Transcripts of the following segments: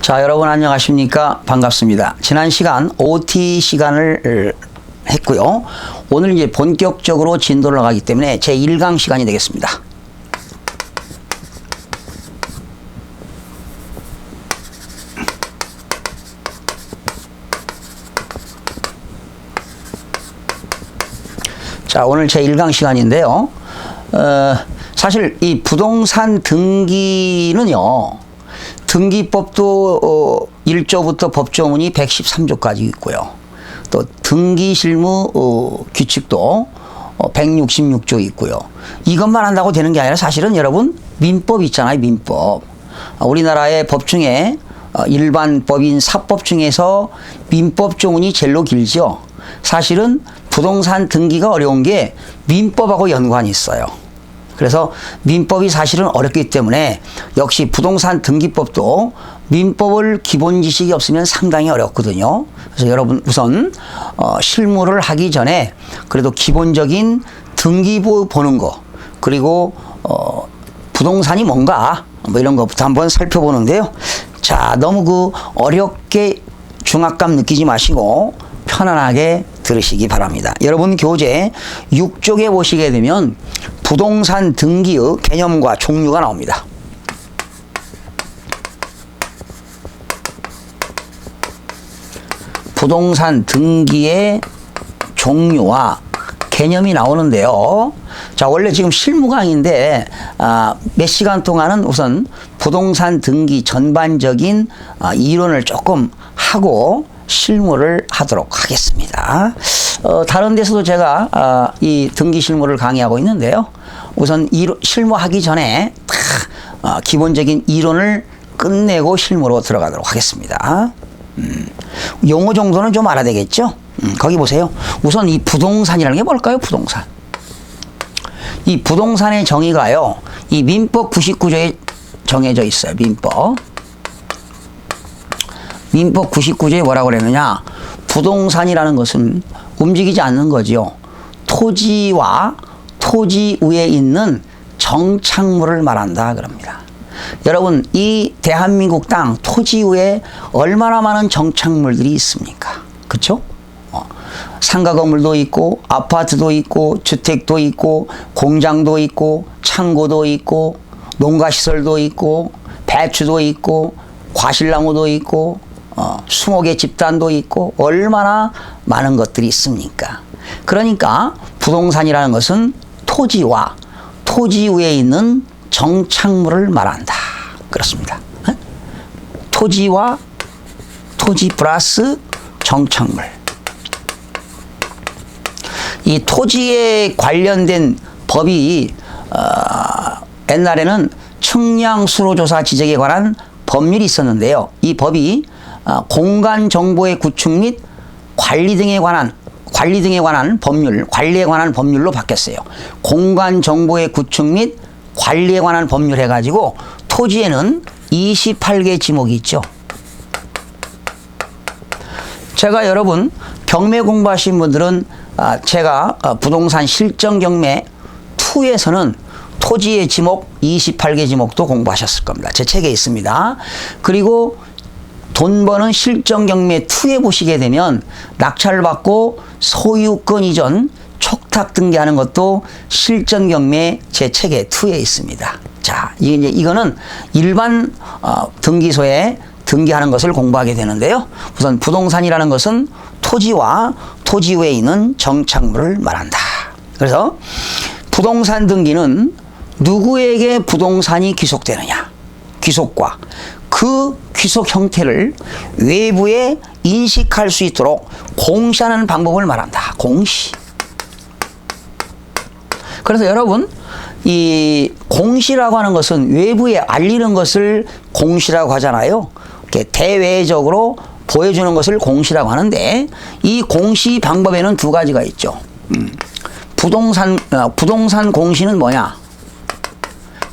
자, 여러분 안녕하십니까? 반갑습니다. 지난 시간 OT 시간을 했고요. 오늘 이제 본격적으로 진도를 나가기 때문에 제 1강 시간이 되겠습니다. 자, 오늘 제 1강 시간인데요. 어, 사실 이 부동산 등기는요. 등기법도 어, 1조부터 법조문이 113조까지 있고요. 또 등기 실무 어, 규칙도 어, 166조 있고요. 이것만 한다고 되는 게 아니라 사실은 여러분 민법 있잖아요. 민법. 아, 우리나라의 법 중에 어, 일반 법인 사법 중에서 민법 조문이 제일로 길죠. 사실은 부동산 등기가 어려운 게 민법하고 연관이 있어요. 그래서 민법이 사실은 어렵기 때문에 역시 부동산 등기법도 민법을 기본 지식이 없으면 상당히 어렵거든요. 그래서 여러분 우선 어, 실무를 하기 전에 그래도 기본적인 등기부 보는 거 그리고 어, 부동산이 뭔가 뭐 이런 것부터 한번 살펴보는데요. 자, 너무 그 어렵게 중압감 느끼지 마시고 편안하게 들으시기 바랍니다. 여러분 교재 6쪽에 보시게 되면 부동산 등기의 개념과 종류가 나옵니다. 부동산 등기의 종류와 개념이 나오는데요. 자, 원래 지금 실무강인데, 아, 몇 시간 동안은 우선 부동산 등기 전반적인 아, 이론을 조금 하고 실무를 하도록 하겠습니다. 어, 다른 데서도 제가 아, 이 등기 실무를 강의하고 있는데요. 우선 이론, 실무하기 전에 다 아, 기본적인 이론을 끝내고 실무로 들어가도록 하겠습니다. 음, 용어 정도는 좀 알아야 되겠죠? 음, 거기 보세요. 우선 이 부동산이라는 게 뭘까요? 부동산. 이 부동산의 정의가요. 이 민법 99조에 정해져 있어요. 민법. 민법 99조에 뭐라고 그랬느냐? 부동산이라는 것은 움직이지 않는 거지요. 토지와 토지 위에 있는 정착물을 말한다 그럽니다. 여러분, 이 대한민국 땅 토지 위에 얼마나 많은 정착물들이 있습니까? 그렇죠? 어, 상가 건물도 있고 아파트도 있고 주택도 있고 공장도 있고 창고도 있고 농가 시설도 있고 배추도 있고 과실나무도 있고 어, 수목의 집단도 있고 얼마나 많은 것들이 있습니까? 그러니까 부동산이라는 것은 토지와 토지 위에 있는 정착물을 말한다. 그렇습니다. 어? 토지와 토지 플러스 정착물. 이 토지에 관련된 법이 어, 옛날에는 측량 수로조사 지적에 관한 법률이 있었는데요. 이 법이 어, 공간 정보의 구축 및 관리 등에 관한 관리 등에 관한 법률, 관리에 관한 법률로 바뀌었어요. 공간 정보의 구축 및 관리에 관한 법률 해가지고 토지에는 28개 지목이 있죠. 제가 여러분 경매 공부하신 분들은 아, 제가 어, 부동산 실정 경매 2에서는 토지의 지목 28개 지목도 공부하셨을 겁니다. 제 책에 있습니다. 그리고 돈 버는 실정 경매 2에 보시게 되면 낙찰을 받고 소유권 이전 촉탁 등기하는 것도 실전 경매 제 책에 2에 있습니다. 자, 이제 이거는 일반 어, 등기소에 등기하는 것을 공부하게 되는데요. 우선 부동산이라는 것은 토지와 토지 위에 있는 정착물을 말한다. 그래서 부동산 등기는 누구에게 부동산이 귀속되느냐, 귀속과 그 귀속 형태를 외부에 인식할 수 있도록 공시하는 방법을 말한다. 공시. 그래서 여러분, 이 공시라고 하는 것은 외부에 알리는 것을 공시라고 하잖아요. 이렇게 대외적으로 보여주는 것을 공시라고 하는데 이 공시 방법에는 두 가지가 있죠. 음. 부동산 어, 부동산 공시는 뭐냐?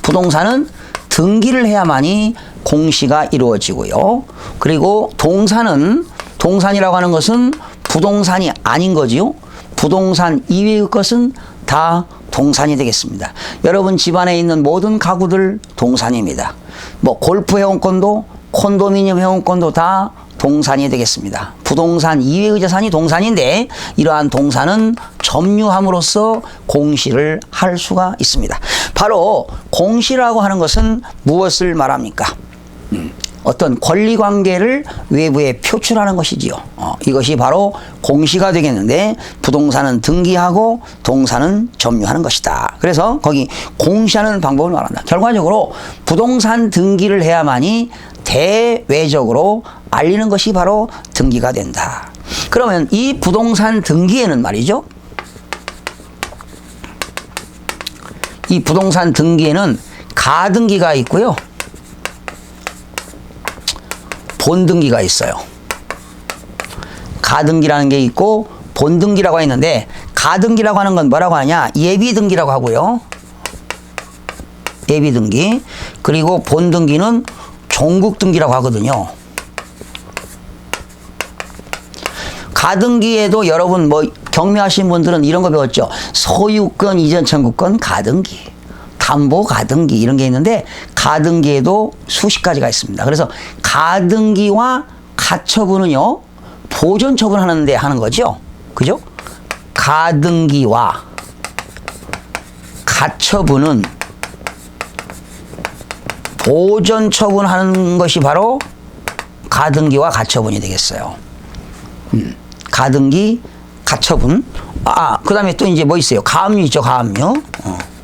부동산은 등기를 해야만이 공시가 이루어지고요. 그리고 동산은 동산이라고 하는 것은 부동산이 아닌 거지요. 부동산 이외의 것은 다 동산이 되겠습니다. 여러분 집안에 있는 모든 가구들 동산입니다. 뭐 골프 회원권도 콘도미니엄 회원권도 다 동산이 되겠습니다. 부동산 이외의 자산이 동산인데 이러한 동산은 점유함으로써 공시를 할 수가 있습니다. 바로 공시라고 하는 것은 무엇을 말합니까? 음, 어떤 권리 관계를 외부에 표출하는 것이지요. 어, 이것이 바로 공시가 되겠는데 부동산은 등기하고 동산은 점유하는 것이다. 그래서 거기 공시하는 방법을 말한다. 결과적으로 부동산 등기를 해야만이 대외적으로 알리는 것이 바로 등기가 된다. 그러면 이 부동산 등기에는 말이죠. 이 부동산 등기에는 가등기가 있고요. 본등기가 있어요. 가등기라는 게 있고 본등기라고 했는데 가등기라고 하는 건 뭐라고 하냐? 예비등기라고 하고요. 예비등기. 그리고 본등기는 종국등기라고 하거든요. 가등기에도 여러분 뭐 경매하신 분들은 이런 거 배웠죠. 소유권 이전 청구권 가등기, 담보 가등기 이런 게 있는데 가등기에도 수십 가지가 있습니다. 그래서 가등기와 가처분은요 보존 처분하는데 하는 거죠. 그죠? 가등기와 가처분은 보존 처분하는 것이 바로 가등기와 가처분이 되겠어요. 음, 가등기, 가처분. 아, 그 다음에 또 이제 뭐 있어요? 가압류 있죠, 가압류. 어.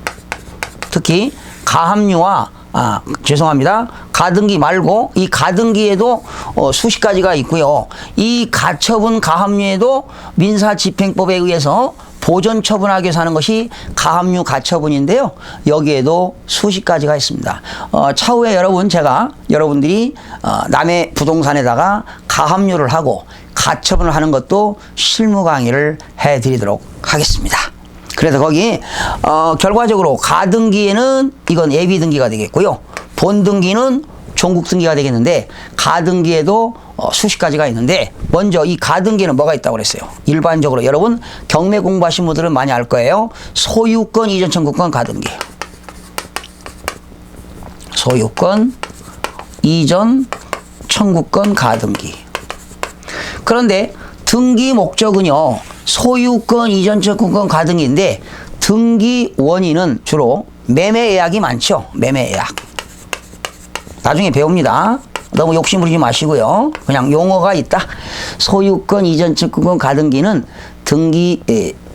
특히 가압류와 아, 죄송합니다. 가등기 말고 이 가등기에도 어, 수십 가지가 있고요. 이 가처분 가압류에도 민사 집행법에 의해서 보존 처분하기 위해서 하는 것이 가압류 가처분인데요. 여기에도 수십 가지가 있습니다. 어, 차후에 여러분 제가 여러분들이 어, 남의 부동산에다가 가압류를 하고 가처분을 하는 것도 실무 강의를 해 드리도록 하겠습니다. 그래서 거기 어, 결과적으로 가등기에는 이건 예비 등기가 되겠고요. 본 등기는 종국 등기가 되겠는데 가등기에도 어, 수십 가지가 있는데 먼저 이 가등기는 뭐가 있다고 그랬어요. 일반적으로 여러분 경매 공부하신 분들은 많이 알 거예요. 소유권 이전 청구권 가등기. 소유권 이전 청구권 가등기. 그런데 등기 목적은요. 소유권 이전 청구권 가등기인데 등기 원인은 주로 매매 예약이 많죠. 매매 예약. 나중에 배웁니다. 너무 욕심 부리지 마시고요. 그냥 용어가 있다. 소유권 이전 청구권 가등기는 등기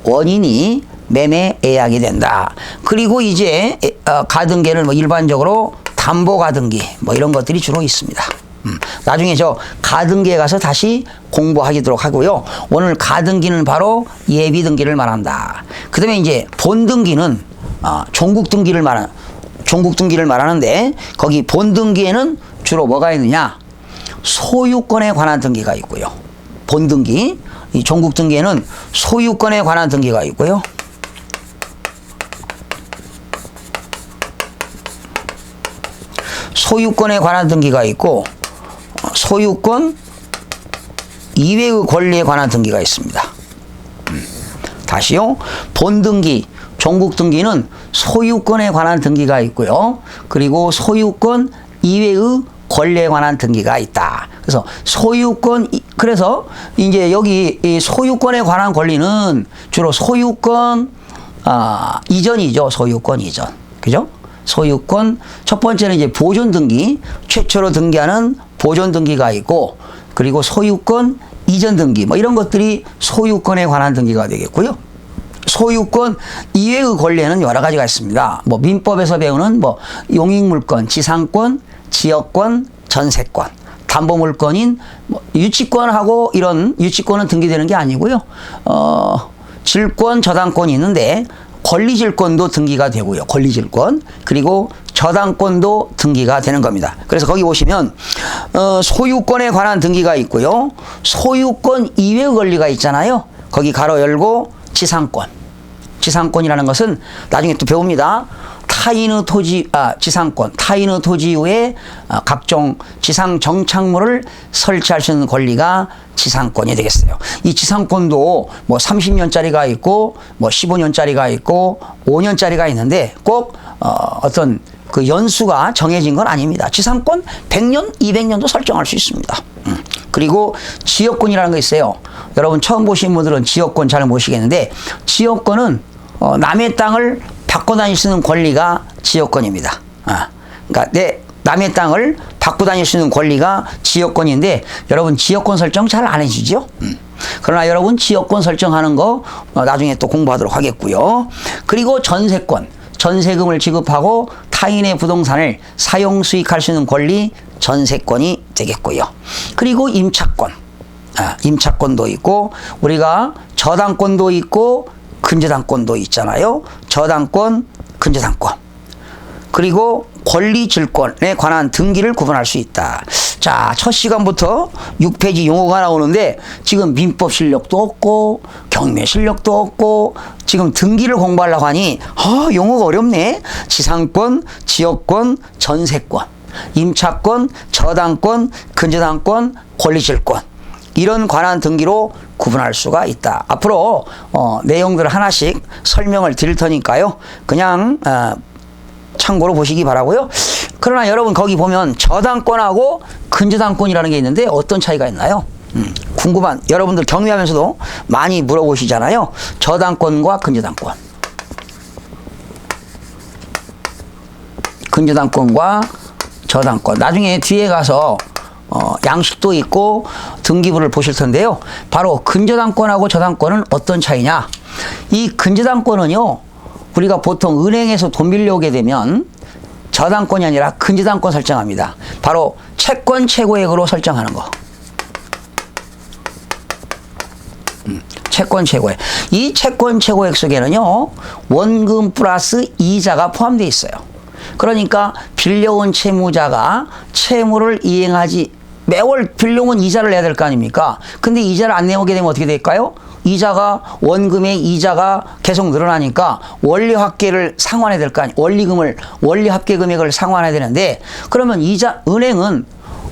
원인이 매매 예약이 된다. 그리고 이제 어, 가등기를 뭐 일반적으로 담보 가등기 뭐 이런 것들이 주로 있습니다. 음, 나중에 저 가등기에 가서 다시 공부하도록 하고요. 오늘 가등기는 바로 예비 등기를 말한다. 그다음에 이제 본 등기는 어, 종국 등기를 말하는 종국 등기를 말하는데 거기 본 등기에는 주로 뭐가 있느냐? 소유권에 관한 등기가 있고요. 본 등기, 이 종국 등기에는 소유권에 관한 등기가 있고요. 소유권에 관한 등기가 있고 소유권 이외의 권리에 관한 등기가 있습니다. 음, 다시요. 본 등기, 종국 등기는 소유권에 관한 등기가 있고요. 그리고 소유권 이외의 권리에 관한 등기가 있다. 그래서 소유권 그래서 이제 여기 소유권에 관한 권리는 주로 소유권 아, 이전이죠. 소유권 이전. 그죠? 소유권 첫 번째는 이제 보존 등기 최초로 등기하는 보존 등기가 있고 그리고 소유권 이전 등기 뭐 이런 것들이 소유권에 관한 등기가 되겠고요. 소유권 이외의 권리에는 여러 가지가 있습니다. 뭐 민법에서 배우는 뭐 용익물권, 지상권, 지역권, 전세권, 담보물권인 뭐 유치권하고 이런 유치권은 등기되는 게 아니고요. 어, 질권, 저당권이 있는데 권리질권도 등기가 되고요. 권리질권 그리고 저당권도 등기가 되는 겁니다. 그래서 거기 보시면 어, 소유권에 관한 등기가 있고요. 소유권 이외의 권리가 있잖아요. 거기 가로 열고 지상권. 지상권이라는 것은 나중에 또 배웁니다. 타인의 토지, 아, 지상권, 타인의 토지 위에 아, 각종 지상 정착물을 설치할 수 있는 권리가 지상권이 되겠어요. 이 지상권도 뭐 30년짜리가 있고 뭐 15년짜리가 있고 5년짜리가 있는데 꼭 어, 어떤 그 연수가 정해진 건 아닙니다. 지상권 100년, 200년도 설정할 수 있습니다. 음. 그리고 지역권이라는 거 있어요. 여러분 처음 보신 분들은 지역권 잘 모시겠는데 지역권은 어, 남의 땅을 바꿔 다닐 수 있는 권리가 지역권입니다. 아, 그러니까 내 남의 땅을 바꿔 다닐 수 있는 권리가 지역권인데 여러분 지역권 설정 잘 안 해주죠? 음. 그러나 여러분 지역권 설정하는 거 어, 나중에 또 공부하도록 하겠고요. 그리고 전세권, 전세금을 지급하고 타인의 부동산을 사용 수익할 수 있는 권리 전세권이 되겠고요. 그리고 임차권, 아, 임차권도 있고 우리가 저당권도 있고 근저당권도 있잖아요. 저당권, 근저당권. 그리고 권리 질권에 관한 등기를 구분할 수 있다. 자, 첫 시간부터 6페이지 용어가 나오는데 지금 민법 실력도 없고 경매 실력도 없고 지금 등기를 공부하려고 하니 아, 용어가 어렵네. 지상권, 지역권, 전세권, 임차권, 저당권, 근저당권, 권리 질권. 이런 관한 등기로 구분할 수가 있다. 앞으로 어, 내용들 하나씩 설명을 드릴 테니까요. 그냥 어, 참고로 보시기 바라고요. 그러나 여러분 거기 보면 저당권하고 근저당권이라는 게 있는데 어떤 차이가 있나요? 음, 궁금한 여러분들 경유하면서도 많이 물어보시잖아요. 저당권과 근저당권. 근저당권과 저당권. 나중에 뒤에 가서 어, 양식도 있고 등기부를 보실 텐데요. 바로 근저당권하고 저당권은 어떤 차이냐? 이 근저당권은요. 우리가 보통 은행에서 돈 빌려오게 되면 저당권이 아니라 근저당권 설정합니다. 바로 채권 최고액으로 설정하는 거. 음, 채권 최고액. 이 채권 최고액 속에는요, 원금 플러스 이자가 포함되어 있어요. 그러니까 빌려온 채무자가 채무를 이행하지 매월 빌려온 이자를 내야 될 거 아닙니까? 근데 이자를 안 내오게 되면 어떻게 될까요? 이자가 원금의 이자가 계속 늘어나니까 원리 합계를 상환해야 될 거 아니 원리금을 원리 합계 금액을 상환해야 되는데 그러면 이자 은행은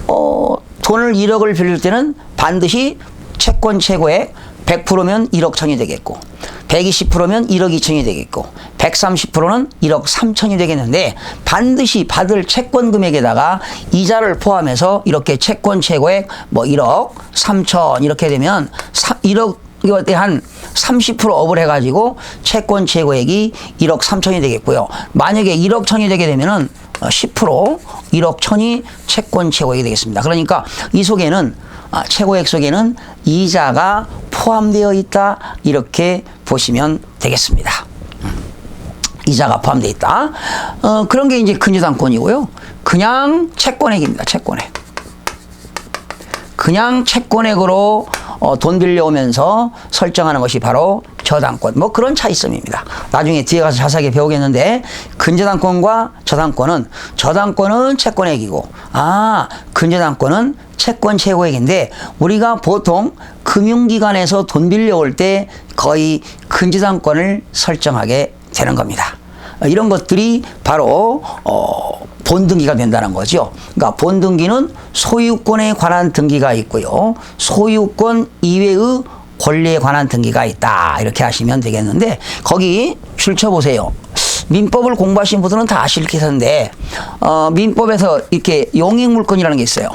어 돈을 1억을 빌릴 때는 반드시 채권 최고액 100%면 1억 천이 되겠고 120%면 1억 2천이 되겠고 130%는 1억 3천이 되겠는데 반드시 받을 채권 금액에다가 이자를 포함해서 이렇게 채권 최고액 뭐 1억 3천 이렇게 되면 1억 이것에 한30% 업을 해가지고 채권 최고액이 1억 3천이 되겠고요. 만약에 1억 천이 되게 되면은 10% 1억 천이 채권 최고액이 되겠습니다. 그러니까 이 속에는 아, 최고액 속에는 이자가 포함되어 있다 이렇게 보시면 되겠습니다. 음. 이자가 포함되어 있다. 어, 그런 게 이제 근저당권이고요. 그냥 채권액입니다. 채권액. 그냥 채권액으로 어, 돈 빌려오면서 설정하는 것이 바로 저당권. 뭐 그런 차이점입니다. 나중에 뒤에 가서 자세하게 배우겠는데 근저당권과 저당권은 저당권은 채권액이고 아 근저당권은 채권 최고액인데 우리가 보통 금융기관에서 돈 빌려올 때 거의 근저당권을 설정하게 되는 겁니다. 이런 것들이 바로 어, 본등기가 된다는 거죠. 그러니까 본등기는 소유권에 관한 등기가 있고요. 소유권 이외의 권리에 관한 등기가 있다. 이렇게 하시면 되겠는데 거기 줄쳐 보세요. 민법을 공부하신 분들은 다 아실 텐데 어, 민법에서 이렇게 용익물권이라는 게 있어요.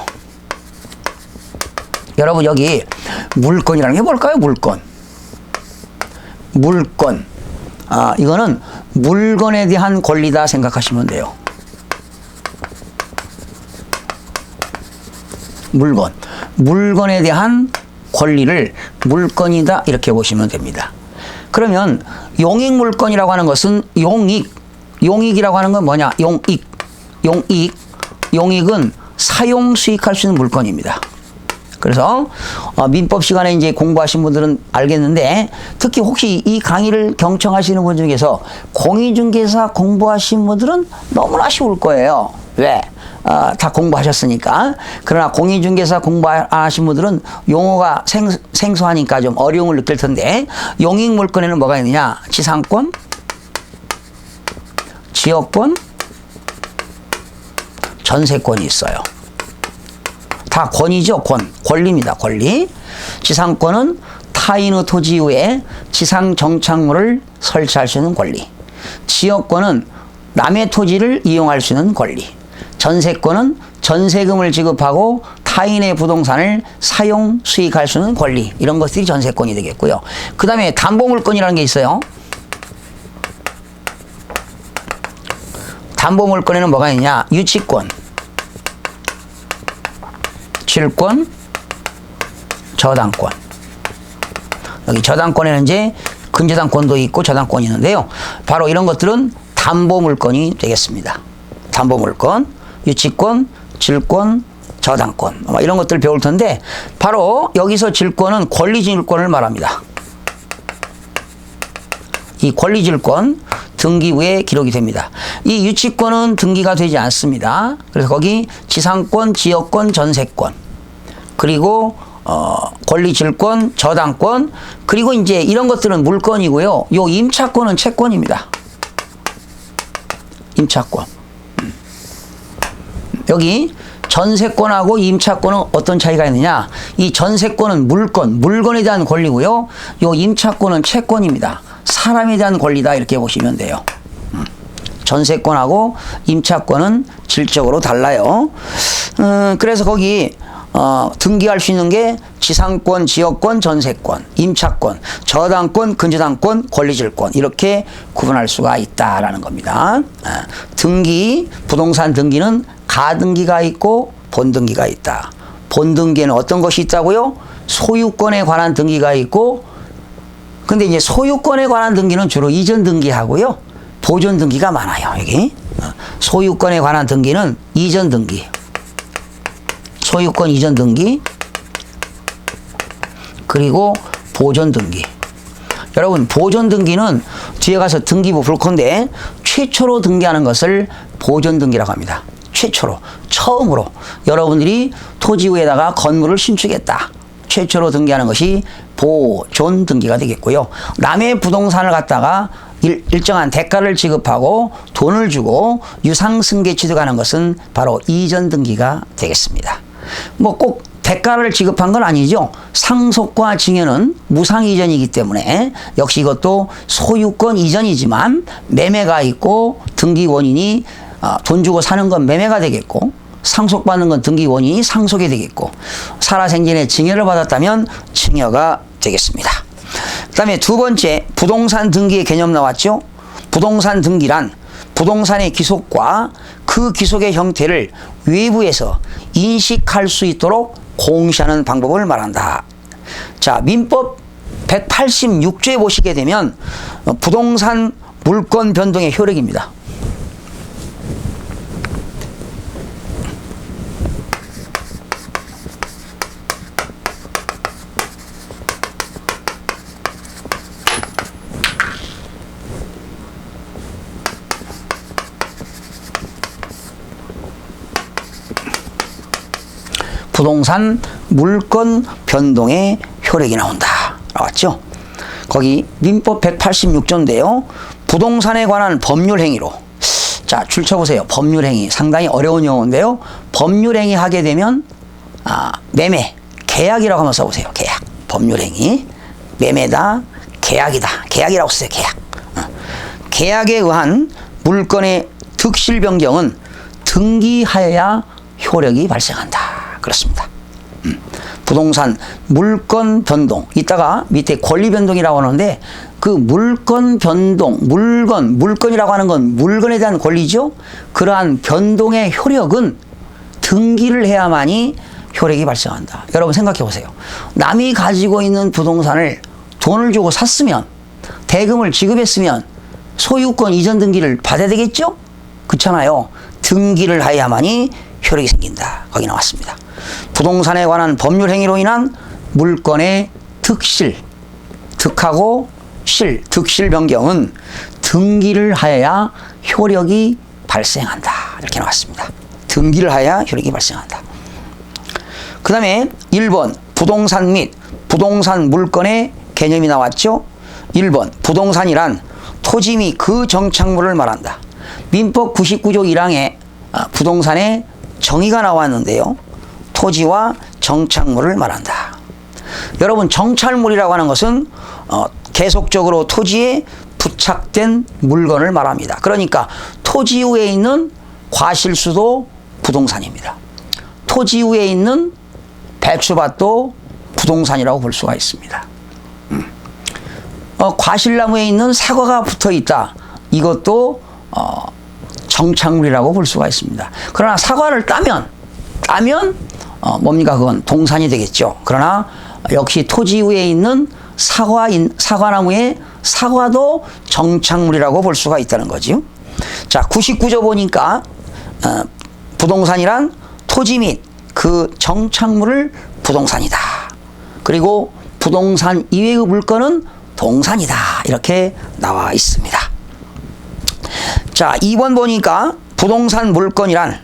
여러분 여기 물건이라는 게 뭘까요? 물건. 물건. 아, 이거는 물건에 대한 권리다 생각하시면 돼요. 물건. 물건에 대한 권리를 물건이다 이렇게 보시면 됩니다. 그러면 용익 물건이라고 하는 것은 용익. 용익이라고 하는 건 뭐냐? 용익. 용익. 용익은 사용 수익할 수 있는 물건입니다. 그래서 어, 민법 시간에 이제 공부하신 분들은 알겠는데 특히 혹시 이 강의를 경청하시는 분 중에서 공인중개사 공부하신 분들은 너무나 쉬울 거예요. 왜? 어, 다 공부하셨으니까. 그러나 공인중개사 공부 안 하신 분들은 용어가 생, 생소하니까 좀 어려움을 느낄 텐데 용익물건에는 뭐가 있느냐? 지상권, 지역권, 전세권이 있어요. 다 권이죠, 권. 권리입니다, 권리. 지상권은 타인의 토지 위에 지상 정착물을 설치할 수 있는 권리. 지역권은 남의 토지를 이용할 수 있는 권리. 전세권은 전세금을 지급하고 타인의 부동산을 사용 수익할 수 있는 권리. 이런 것들이 전세권이 되겠고요. 그 다음에 담보물권이라는 게 있어요. 담보물권에는 뭐가 있냐? 유치권, 질권, 저당권. 여기 저당권에는 이제 근저당권도 있고 저당권이 있는데요. 바로 이런 것들은 담보물권이 되겠습니다. 담보물권, 유치권, 질권, 저당권 뭐 이런 것들 배울 텐데 바로 여기서 질권은 권리질권을 말합니다. 이 권리질권 등기부에 기록이 됩니다. 이 유치권은 등기가 되지 않습니다. 그래서 거기 지상권, 지역권, 전세권 그리고 어, 권리 질권, 저당권 그리고 이제 이런 것들은 물건이고요. 요 임차권은 채권입니다. 임차권. 음. 여기 전세권하고 임차권은 어떤 차이가 있느냐? 이 전세권은 물건, 물건에 대한 권리고요. 요 임차권은 채권입니다. 사람에 대한 권리다 이렇게 보시면 돼요. 음. 전세권하고 임차권은 질적으로 달라요. 음, 그래서 거기 어, 등기할 수 있는 게 지상권, 지역권, 전세권, 임차권, 저당권, 근저당권, 권리질권 이렇게 구분할 수가 있다라는 겁니다. 아, 등기, 부동산 등기는 가등기가 있고 본등기가 있다. 본등기에는 어떤 것이 있다고요? 소유권에 관한 등기가 있고 근데 이제 소유권에 관한 등기는 주로 이전 등기하고요. 보존 등기가 많아요, 여기. 어, 소유권에 관한 등기는 이전 등기. 소유권 이전 등기 그리고 보존 등기. 여러분 보존 등기는 뒤에 가서 등기부 볼 건데 최초로 등기하는 것을 보존 등기라고 합니다. 최초로 처음으로 여러분들이 토지 위에다가 건물을 신축했다. 최초로 등기하는 것이 보존 등기가 되겠고요. 남의 부동산을 갖다가 일, 일정한 대가를 지급하고 돈을 주고 유상 승계 취득하는 것은 바로 이전 등기가 되겠습니다. 뭐 꼭 대가를 지급한 건 아니죠. 상속과 증여는 무상 이전이기 때문에 역시 이것도 소유권 이전이지만 매매가 있고 등기 원인이 어, 돈 주고 사는 건 매매가 되겠고 상속받는 건 등기 원인이 상속이 되겠고 살아생전에 증여를 받았다면 증여가 되겠습니다. 그 다음에 두 번째 부동산 등기의 개념 나왔죠. 부동산 등기란 부동산의 기속과 그 기속의 형태를 외부에서 인식할 수 있도록 공시하는 방법을 말한다. 자, 민법 186조에 보시게 되면 부동산 물권 변동의 효력입니다. 부동산 물건 변동의 효력이 나온다. 나왔죠? 거기 민법 186조인데요. 부동산에 관한 법률 행위로 자, 줄 쳐보세요. 법률 행위. 상당히 어려운 용어인데요. 법률 행위 하게 되면 아, 매매, 계약이라고 한번 써보세요. 계약. 법률 행위. 매매다, 계약이다. 계약이라고 쓰세요. 계약. 어. 계약에 의한 물건의 득실 변경은 등기하여야 효력이 발생한다. 그렇습니다. 음. 부동산 물건 변동. 이따가 밑에 권리 변동이라고 하는데 그 물건 변동 물건 물건이라고 하는 건 물건에 대한 권리죠. 그러한 변동의 효력은 등기를 해야만이 효력이 발생한다. 여러분 생각해 보세요. 남이 가지고 있는 부동산을 돈을 주고 샀으면 대금을 지급했으면 소유권 이전 등기를 받아야 되겠죠? 그렇잖아요. 등기를 해야만이 효력이 생긴다. 거기 나왔습니다 부동산에 관한 법률 행위로 인한 물건의 득실, 득하고 실, 득실 변경은 등기를 하여야 효력이 발생한다. 이렇게 나왔습니다. 등기를 하여야 효력이 발생한다. 그 다음에 1번 부동산 및 부동산 물건의 개념이 나왔죠. 1번 부동산이란 토지 및 그 정착물을 말한다. 민법 99조 1항에 아, 부동산의 정의가 나왔는데요. 토지와 정착물을 말한다. 여러분 정착물이라고 하는 것은 어, 계속적으로 토지에 부착된 물건을 말합니다. 그러니까 토지 위에 있는 과실수도 부동산입니다. 토지 위에 있는 배추밭도 부동산이라고 볼 수가 있습니다. 음. 어, 과실나무에 있는 사과가 붙어 있다. 이것도 어, 정착물이라고 볼 수가 있습니다. 그러나 사과를 따면 따면 어, 뭡니까 그건 동산이 되겠죠. 그러나 역시 토지 위에 있는 사과 사과나무의 사과도 정착물이라고 볼 수가 있다는 거죠. 자, 99조 보니까 어, 부동산이란 토지 및 그 정착물을 부동산이다. 그리고 부동산 이외의 물건은 동산이다. 이렇게 나와 있습니다. 자, 2번 보니까 부동산 물건이란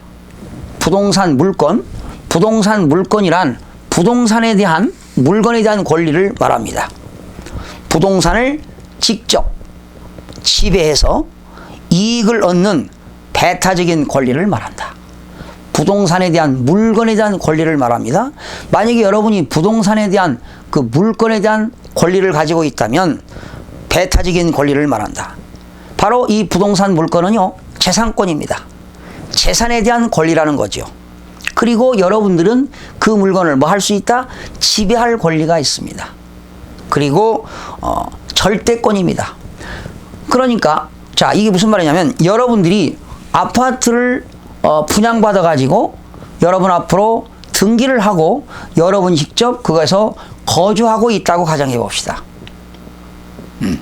부동산 물건, 부동산 물건이란 부동산에 대한 물건에 대한 권리를 말합니다. 부동산을 직접 지배해서 이익을 얻는 배타적인 권리를 말한다. 부동산에 대한 물건에 대한 권리를 말합니다. 만약에 여러분이 부동산에 대한 그 물건에 대한 권리를 가지고 있다면 배타적인 권리를 말한다. 바로 이 부동산 물건은요, 재산권입니다. 재산에 대한 권리라는 거죠. 그리고 여러분들은 그 물건을 뭐 할 수 있다? 지배할 권리가 있습니다. 그리고 어, 절대권입니다. 그러니까 자 이게 무슨 말이냐면 여러분들이 아파트를 어, 분양받아 가지고 여러분 앞으로 등기를 하고 여러분 직접 그것에서 거주하고 있다고 가정해 봅시다. 음.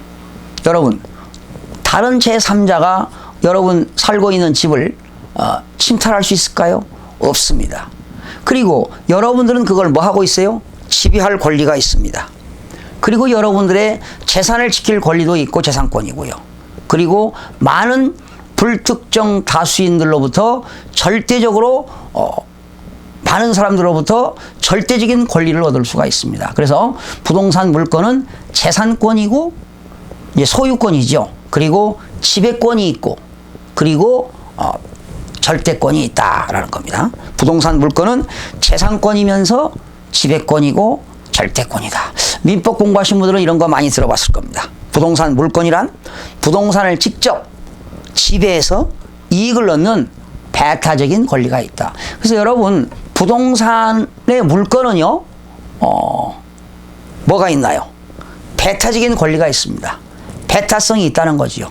여러분 다른 제3자가 여러분 살고 있는 집을 어, 침탈할 수 있을까요? 없습니다. 그리고 여러분들은 그걸 뭐 하고 있어요? 지배할 권리가 있습니다. 그리고 여러분들의 재산을 지킬 권리도 있고 재산권이고요. 그리고 많은 불특정 다수인들로부터 절대적으로 어, 많은 사람들로부터 절대적인 권리를 얻을 수가 있습니다. 그래서 부동산 물건은 재산권이고 소유권이죠. 그리고 지배권이 있고 그리고 어, 절대권이 있다라는 겁니다. 부동산 물건은 재산권이면서 지배권이고 절대권이다. 민법 공부하신 분들은 이런 거 많이 들어봤을 겁니다. 부동산 물건이란 부동산을 직접 지배해서 이익을 얻는 배타적인 권리가 있다. 그래서 여러분 부동산의 물건은요, 어, 뭐가 있나요? 배타적인 권리가 있습니다. 배타성이 있다는 거지요.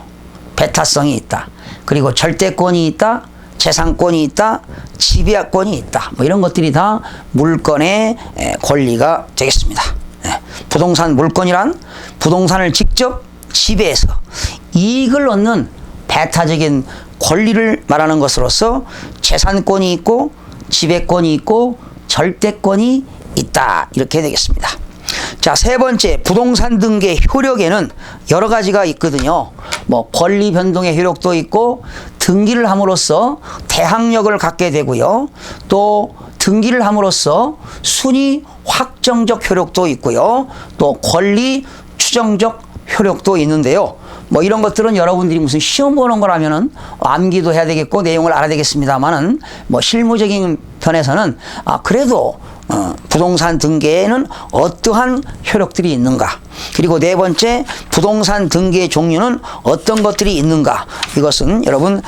배타성이 있다. 그리고 절대권이 있다. 재산권이 있다, 지배권이 있다. 뭐 이런 것들이 다 물건의 권리가 되겠습니다. 네. 부동산 물건이란 부동산을 직접 지배해서 이익을 얻는 배타적인 권리를 말하는 것으로서 재산권이 있고 지배권이 있고 절대권이 있다. 이렇게 되겠습니다. 자, 세 번째, 부동산 등기 효력에는 여러 가지가 있거든요. 뭐, 권리 변동의 효력도 있고, 등기를 함으로써 대항력을 갖게 되고요. 또, 등기를 함으로써 순위 확정적 효력도 있고요. 또, 권리 추정적 효력도 있는데요. 뭐 이런 것들은 여러분들이 무슨 시험 보는 거라면은 암기도 해야 되겠고 내용을 알아야 되겠습니다만은 뭐 실무적인 편에서는 아 그래도 어, 부동산 등기에는 어떠한 효력들이 있는가? 그리고 네 번째 부동산 등기의 종류는 어떤 것들이 있는가? 이것은 여러분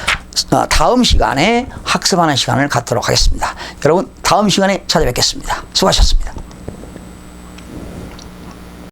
어, 다음 시간에 학습하는 시간을 갖도록 하겠습니다. 여러분 다음 시간에 찾아뵙겠습니다. 수고하셨습니다.